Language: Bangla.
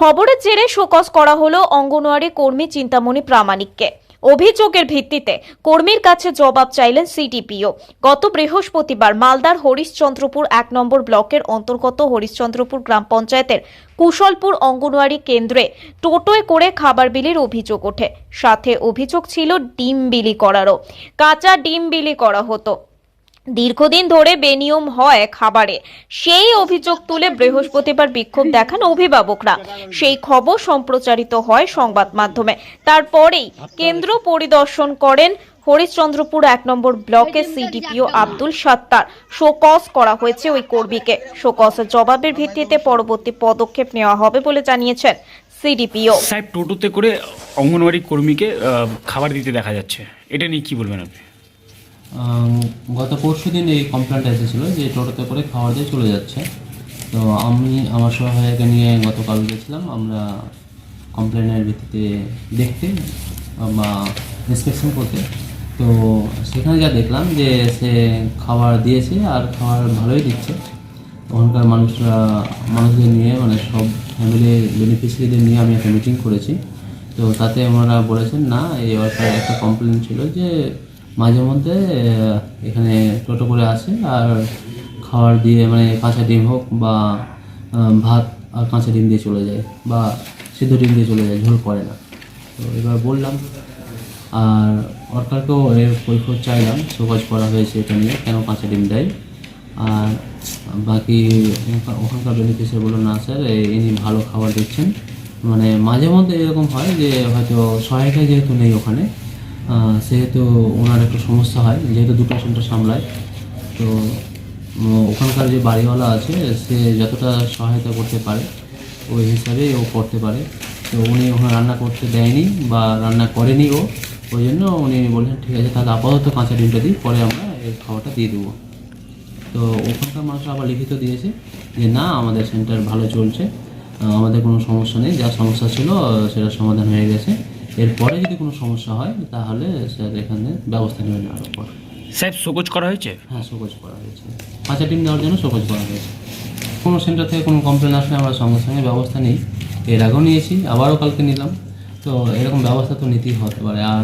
খবরের জেরে শোকজ করা হলো অঙ্গনওয়াড়ি কর্মী চিন্তামণি প্রামাণিককে। অভিযোগের ভিত্তিতে কর্মীর কাছে জবাব চাইলেন সিডিপিও। গত বৃহস্পতিবার মালদার হরিশ্চন্দ্রপুর এক নম্বর ব্লকের অন্তর্গত হরিশ্চন্দ্রপুর গ্রাম পঞ্চায়েতের কুশলপুর অঙ্গনওয়াড়ি কেন্দ্রে টোটোয় করে খাবার বিলির অভিযোগ ওঠে। সাথে অভিযোগ ছিল ডিম বিলি করারও। কাঁচা ডিম বিলি করা হতো। দীর্ঘদিন ধরে বেনিয়ম হয় খাবারে। সেই অভিযোগ তুলে বৃহস্পতিবার বিক্ষোভ দেখান অভিভাবকরা। সেই খবর সম্প্রচারিত হয় সংবাদ মাধ্যমে। তারপরেই কেন্দ্র পরিদর্শন করেন হরিশ্চন্দ্রপুর এক নম্বর ব্লকের সিডিপিও আব্দুল সত্তার। শোকস করা হয়েছে ওই কর্মীকে। শোকসের জবাবের ভিত্তিতে পরবর্তী পদক্ষেপ নেওয়া হবে বলে জানিয়েছেন সিডিপিও। সাহেব, টোটোতে করে অঙ্গনওয়াড়ি কর্মীকে খাবার দিতে দেখা যাচ্ছে। এটা নিয়ে কি বলবেন আপনি? গত পরশু দিন এই কমপ্লেনটা এসেছিল যে টোটোতে করে খাবার দিয়ে চলে যাচ্ছে। তো আমি, আমার সহায়কে নিয়ে গতকাল গেছিলাম, আমরা কমপ্লেনের ভিত্তিতে দেখতে বা ইন্সপেকশন করতে। তো সেখানে যা দেখলাম যে সে খাবার দিয়েছে আর খাবার ভালোই দিচ্ছে। ওখানকার মানুষরা, মানুষদের নিয়ে মানে সব ফ্যামিলির বেনিফিশিয়ারিদের নিয়ে আমি একটা মিটিং করেছি। তো তাতে ওনারা বলেছেন, না, এই একটা কমপ্লেন ছিল যে মাঝে মধ্যে এখানে টোটো করে আসে আর খাবার দিয়ে মানে কাঁচা ডিম হোক বা ভাত আর কাঁচা ডিম দিয়ে চলে যায় বা সিদ্ধ ডিম দিয়ে চলে যায় ঝোল করে না। তো এবার বললাম, আর ওয়ার্কারকেও এর কৈফত চাইলাম শোকজ করা হয়েছে এটা নিয়ে, কেন কাঁচা ডিম দেয়। আর বাকি ওখানকার- বেনিফিসিয়ারি বলল, না স্যার ইনি ভালো খাবার দিচ্ছেন। মানে মাঝে মধ্যে এরকম হয় যে হয়তো সহায়িকা যেহেতু নেই ওখানে সেহেতু ওনার একটু সমস্যা হয়, যেহেতু দুটো সেন্টার সামলায়। তো ওখানকার যে বাড়িওয়ালা আছে, সে যতটা সহায়তা করতে পারে, ওই হিসাবে ও করতে পারে। তো উনি ওখানে রান্না করতে দেয়নি বা রান্না করেনি ও, ওই জন্য উনি বললেন, ঠিক আছে, তাহলে আপাতত কাঁচা ডিমটা দিই, পরে আমরা এই খাবারটা দিয়ে দেবো। তো ওখানকার মানুষ আবার লিখিত দিয়েছে যে, না, আমাদের সেন্টার ভালো চলছে আমাদের কোনো সমস্যা নেই, যা সমস্যা ছিল, সেটা সমাধান হয়ে গেছে। এরপরে যদি কোনো সমস্যা হয় তাহলে স্যার এখানে ব্যবস্থা নেবেন আরও পর। স্যার শোকজ করা হয়েছে? হ্যাঁ শোকজ করা হয়েছে। পাঁচা টিম দেওয়ার জন্য শোকজ করা হয়েছে। কোনো সেন্টার থেকে কোনো কমপ্লেন আসলে আমরা সঙ্গে সঙ্গে ব্যবস্থা নিই। এর আগেও নিয়েছি আবারও কালকে নিলাম। তো এরকম ব্যবস্থা তো নিতেই হতে পারে। আর